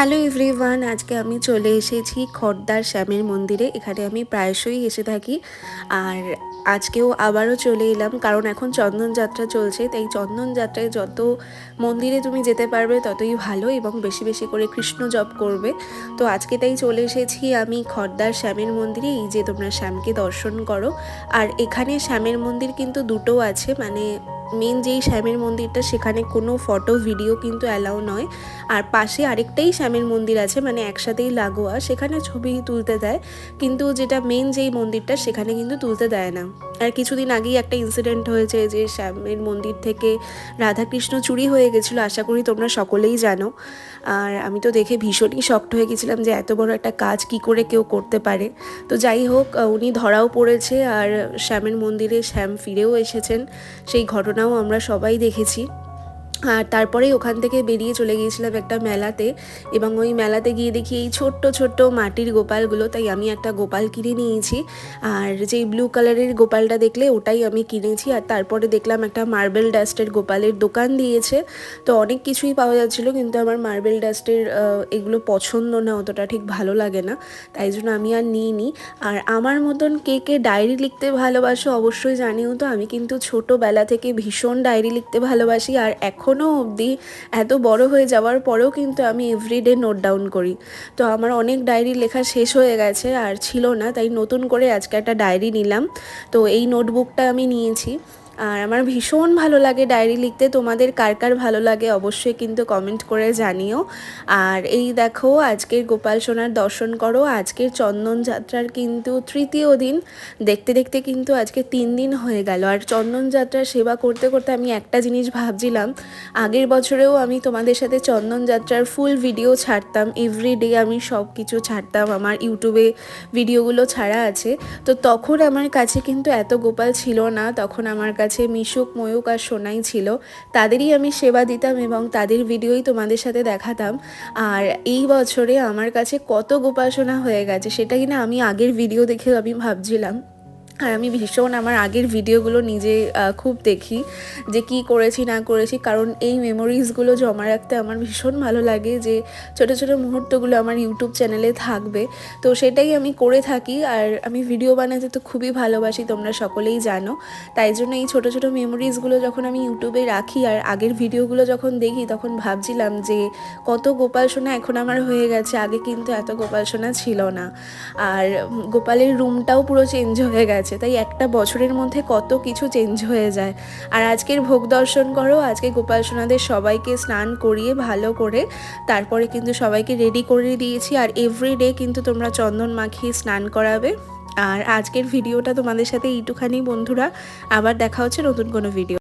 Hello everyone, আজকে আমি চলে এসেছি খড়দার শ্যামের মন্দিরে। এখানে আমি প্রায়শই এসে থাকি। আর আজকেও আবারও চলে এলাম, কারণ এখন চন্দন যাত্রা চলছে। তাই চন্দন যাত্রায় যত মন্দিরে তুমি যেতে পারবে, ততই ভালো এবং বেশি বেশি করে কৃষ্ণ জপ করবে। তো আজকে তাই চলে এসেছি আমি খর্দার শ্যামের মন্দিরে, এই যে তোমরা শ্যামকে দর্শন করো। আর এখানে শ্যামের মন্দির কিন্তু দুটো আছে মানে মেন যেই শ্যামের মন্দিরটা, সেখানে কোনো ফটো ভিডিও কিন্তু অ্যালাউ নয়। আর পাশে আরেকটাই শ্যামের মন্দির আছে মানে একসাথেই লাগোয়া, সেখানে ছবি তুলতে দেয়। কিন্তু যেটা মেন যেই মন্দিরটা, সেখানে কিন্তু তুলতে দেয় না। আর কিছুদিন আগেই একটা ইনসিডেন্ট হয়েছে যে শ্যামের মন্দির থেকে রাধাকৃষ্ণ চুরি হয়ে গেছিল। আশা করি তোমরা সকলেই জানো। আর আমি তো দেখে ভীষণই শক্ট হয়ে গেছিলাম যে এত বড় একটা কাজ কি করে কেউ করতে পারে। তো যাই হোক উনি ধরাও পড়েছে আর শ্যামের মন্দিরে শ্যাম ফিরেও এসেছেন। সেই ঘটনাও আমরা সবাই দেখেছি। আর তারপরেই ওখান থেকে বেরিয়ে চলে গিয়েছিলাম একটা মেলাতে এবং ওই মেলাতে গিয়ে দেখি এই ছোট্ট ছোট্ট মাটির গোপালগুলো, তাই আমি একটা গোপাল কিনে নিয়েছি। আর যেই ব্লু কালারের গোপালটা দেখলে ওটাই আমি কিনেছি। আর তারপরে দেখলাম একটা মার্বেল ডাস্টের গোপালের দোকান দিয়েছে। তো অনেক কিছুই পাওয়া যাচ্ছিল, কিন্তু আমার মার্বেল ডাস্টের এগুলো পছন্দ না, অতটা ঠিক ভালো লাগে না। তাই জন্য আমি আর নিইনি। আর আমার মতন কে কে ডায়েরি লিখতে ভালোবাসো অবশ্যই জানিও তো, আমি কিন্তু ছোটোবেলা থেকে ভীষণ ডায়েরি লিখতে ভালোবাসি। আর এখন এখনও অবধি এত বড় হয়ে যাওয়ার পরেও কিন্তু আমি এভরিডে নোট ডাউন করি। তো আমার অনেক ডায়েরি লেখা শেষ হয়ে গেছে, আর ছিল না, তাই নতুন করে আজকে একটা ডায়েরি নিলাম। তো এই নোটবুকটা আমি নিয়েছি। আর আমার ভীষণ ভালো লাগে ডায়েরি লিখতে। তোমাদের কার কার ভালো লাগে অবশ্যই কিন্তু কমেন্ট করে জানিও। আর এই দেখো, আজকের গোপাল সোনার দর্শন করো। আজকের চন্দন যাত্রার কিন্তু তৃতীয় দিন। দেখতে দেখতে কিন্তু আজকে তিন দিন হয়ে গেল। আর চন্দন যাত্রার সেবা করতে করতে আমি একটা জিনিস ভাবছিলাম। আগের বছরেও আমি তোমাদের সাথে চন্দন যাত্রার ফুল ভিডিও ছাড়তাম। এভরি ডে আমি সব কিছু ছাড়তাম। আমার ইউটিউবে ভিডিওগুলো ছাড়া আছে। তো তখন আমার কাছে কিন্তু এত গোপাল ছিল না। তখন আমার কাছে কাছে মিশুক, ময়ূক আর সোনাই ছিল, তাদেরই আমি সেবা দিতাম এবং তাদের ভিডিওই তোমাদের সাথে দেখাতাম। আর এই বছরে আমার কাছে কত গোপাসনা হয়ে গেছে, সেটা কিনা আমি আগের ভিডিও দেখে আমি ভাবছিলাম। আর আমি ভীষণ আমার আগের ভিডিওগুলো নিজে খুব দেখি যে কি করেছি, না করেছি। কারণ এই মেমোরিজগুলো জমা রাখতে আমার ভীষণ ভালো লাগে যে ছোটো ছোটো মুহূর্তগুলো আমার ইউটিউব চ্যানেলে থাকবে। তো সেটাই আমি করে থাকি। আর আমি ভিডিও বানাতে তো খুবই ভালোবাসি, তোমরা সকলেই জানো। তাই জন্য এই ছোটো ছোটো মেমোরিজগুলো যখন আমি ইউটিউবে রাখি আর আগের ভিডিওগুলো যখন দেখি, তখন ভাবছিলাম যে কত গোপাল সোনা এখন আমার হয়ে গেছে। আগে কিন্তু এত গোপাল সোনা ছিল না। আর গোপালের রুমটাও পুরো চেঞ্জ হয়ে গেছে। গেছে তাই একটা বছরের মধ্যে কত কিছু চেঞ্জ হয়ে যায়। আর আজকের ভোগ দর্শন করো, আজকে গোপাল সোনাদের সবাইকে স্নান করিয়ে ভালো করে তারপরে কিন্তু সবাইকে রেডি করে দিয়েছি। আর এভরিডে কিন্তু তোমরা চন্দন মাখিয়ে স্নান করাবে। আর আজকের ভিডিওটা তোমাদের সাথে এইটুখানি বন্ধুরা, আবার দেখা হচ্ছে নতুন কোনো ভিডিও